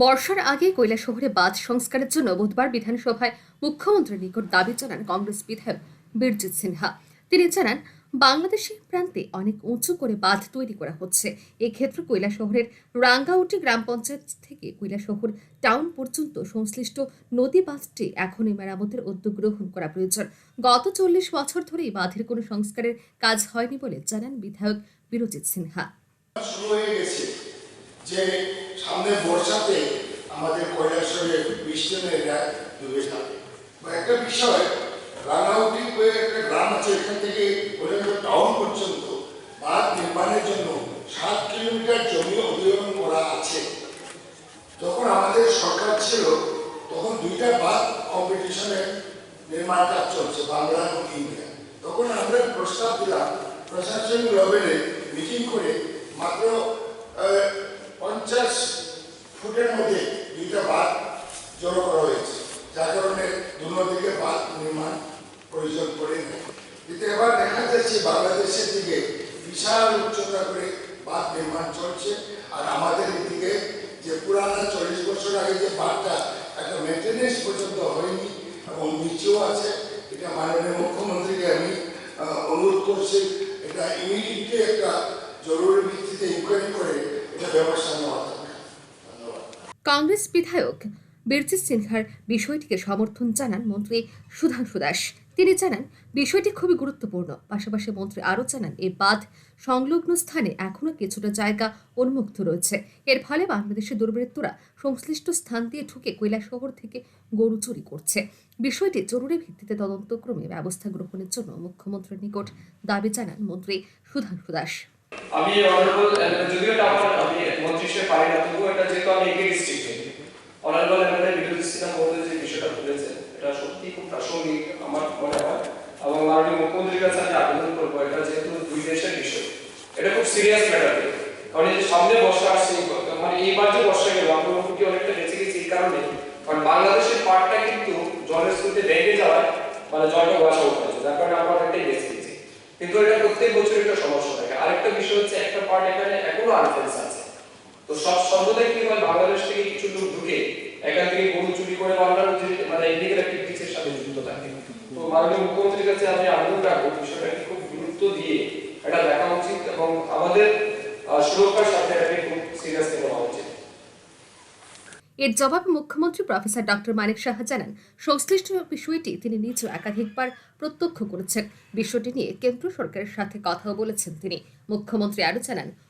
বর্ষার আগে শহরে বাঁধ সংস্কারের জন্য বুধবার বিধানসভায় মুখ্যমন্ত্রীর নিকট দাবি জানান কংগ্রেস বিধায়ক বীরজিৎ সিনহা। তিনি জানান, বাংলাদেশের প্রান্তে অনেক উঁচু করে বাঁধ তৈরি করা হচ্ছে। এক্ষেত্রে কৈলা শহরের রাঙ্গাউটি গ্রাম পঞ্চায়েত থেকে শহর টাউন পর্যন্ত সংশ্লিষ্ট নদী বাঁধটি এখনই মেরামতের উদ্যোগ গ্রহণ করা প্রয়োজন। গত চল্লিশ বছর ধরেই বাঁধের কোনো সংস্কারের কাজ হয়নি বলে জানান বিধায়ক বীরজিৎ সিনহা। সামনে বর্ষাতে আমাদের কৈলাসরে বৃষ্টি মেয়েরা ডুবে থাকে। বা একটা বিষয়, রাঙাউটি বলে একটা গ্রাম আছে, এখান থেকে টাউন পর্যন্ত বাঁধ নির্মাণের জন্য সাত কিলোমিটার জমি অধিগ্রহণ করা আছে। যখন আমাদের সরকার ছিল, তখন দুইটা বাঁধ কম্পিটিশনের নির্মাণ কাজ চলছে, বাংলা এবং ইন্ডিয়া। তখন আমরা প্রস্তাব দিলাম প্রশাসনিক লেভেলে মিটিং করে মাত্র পঞ্চাশ ফুটের মধ্যে দুইটা বাঁধ জড়ো করা হয়েছে, যার কারণে দুদিকে বাঁধ নির্মাণ প্রয়োজন পড়ে কিন্তু এবার দেখা যাচ্ছে বাংলাদেশের দিকে বিশাল উচ্চতা করে বাঁধ নির্মাণ চলছে, আর আমাদের এদিকে যে পুরানা চল্লিশ বছর আগে যে বাঁধটা একটা মেনটেনেন্স পর্যন্ত হয়নি এবং নিচেও আছে, এটা মাননীয় মুখ্যমন্ত্রীকে আমি অনুরোধ করছি, এটা ইমিডিয়েটলি একটা জরুরি ভিত্তিতে ইনকোয়ারি করে কংগ্রেস বিধায়ক বীরজিৎ সিনহার বিষয়টিকে সমর্থন জানান মন্ত্রী সুধাংশু দাস। তিনি জানান, বিষয়টি খুবই গুরুত্বপূর্ণ। পাশাপাশি মন্ত্রী আরও জানান এই বাঁধ সংলগ্ন স্থানে এখনও কিছুটা জায়গা উন্মুক্ত রয়েছে। এর ফলে বাংলাদেশের দুর্বৃত্তরা সংশ্লিষ্ট স্থান দিয়ে ঢুকে শহর থেকে গরু চুরি করছে। বিষয়টি জরুরি ভিত্তিতে তদন্তক্রমে ব্যবস্থা গ্রহণের জন্য মুখ্যমন্ত্রীর নিকট দাবি জানান মন্ত্রী সুধাংশু দাস। আমি পারি না, তবুও এটা যেহেতু আমি একে ডিস্ট্রিক্টে অনারেবল এমএলএ বিরোধী সিনহা মহোদয় যে বিষয়টা তুলেছেন এটা সত্যি খুব প্রাসঙ্গিক আমার মনে হয়। এবং মাননীয় মুখ্যমন্ত্রীর কাছে আমি আবেদন করব, এটা যেহেতু দুই দেশের বিষয়। এটা খুব সিরিয়াস ম্যাটার কারণ এই যে সামনে বর্ষা আসছে মানে এইবার যে বর্ষা গেল, আমরা মুখটি অনেকটা বেঁচে গেছি এই কারণে। কারণ বাংলাদেশের পাটটা কিন্তু জলের স্রোতে ভেঙে যাওয়ায় মানে জলটা ওয়াশা উঠে যাচ্ছে যার কারণে আমরা অনেকটাই বেঁচে গেছি। কিন্তু এটা প্রত্যেক বছর একটা সমস্যা থাকে। আরেকটা বিষয় হচ্ছে, একটা পার্ট এখানে এখনও আনফেন্স আছে। তো সব সর্বদাই কি হয়, বাংলাদেশ থেকে কিছু লোক ঢুকে এখান থেকে গরু চুরি করে মানে সাথে যুক্ত থাকে। তো মাননীয় মুখ্যমন্ত্রীর কাছে আমি রাখব বিষয়টাকে খুব গুরুত্ব দিয়ে এটা দেখা উচিত এবং আমাদের সুরক্ষার সাথে এটাকে খুব সিরিয়াসলি নেওয়া উচিত। এর জবাবে মুখ্যমন্ত্রী প্রফেসর ডক্টর মানিক সাহা জানান, সংশ্লিষ্ট বিষয়টি তিনি নিজে একাধিকবার প্রত্যক্ষ করেছেন। বিষয়টি নিয়ে কেন্দ্র সরকারের সাথে কথাও বলেছেন তিনি। মুখ্যমন্ত্রী আরও জানান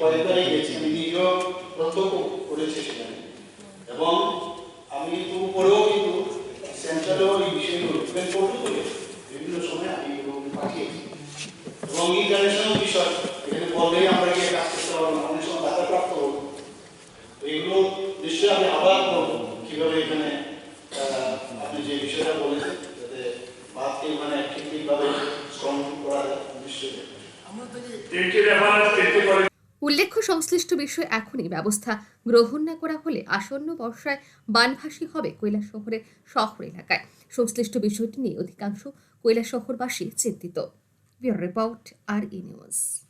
কিন্তু কয়েকবারই গেছি। আমি প্রত্যক্ষ করেছি সেখানে। এবং আমি তো পরেও কিন্তু সেন্ট্রালেও এই বিষয়গুলো ইভেন পর্যটকে বিভিন্ন সময় আমি এগুলো পাঠিয়েছি। এবং ইন্টারন্যাশনাল বিষয়। এখানে বললেই আমরা গিয়ে কাজ করতে পারব না। অনেক সময় বাধাপ্রাপ্ত হব। এগুলো নিশ্চয়ই আমি আবার করব কীভাবে এখানে আপনি যে বিষয়টা বলেছেন, যাতে বাদকে মানে ঠিকভাবে শ্রম করা যায়, নিশ্চয়ই। করে উল্লেখ্য সংশ্লিষ্ট বিষয়ে এখনই ব্যবস্থা গ্রহণ না করা হলে আসন্ন বর্ষায় বানভাসী হবে কৈলাস শহরের শহর এলাকায়। সংশ্লিষ্ট বিষয়টি নিয়ে অধিকাংশ কৈলাস শহরবাসী চিন্তিত। রিপোর্ট আর ই নিউজ।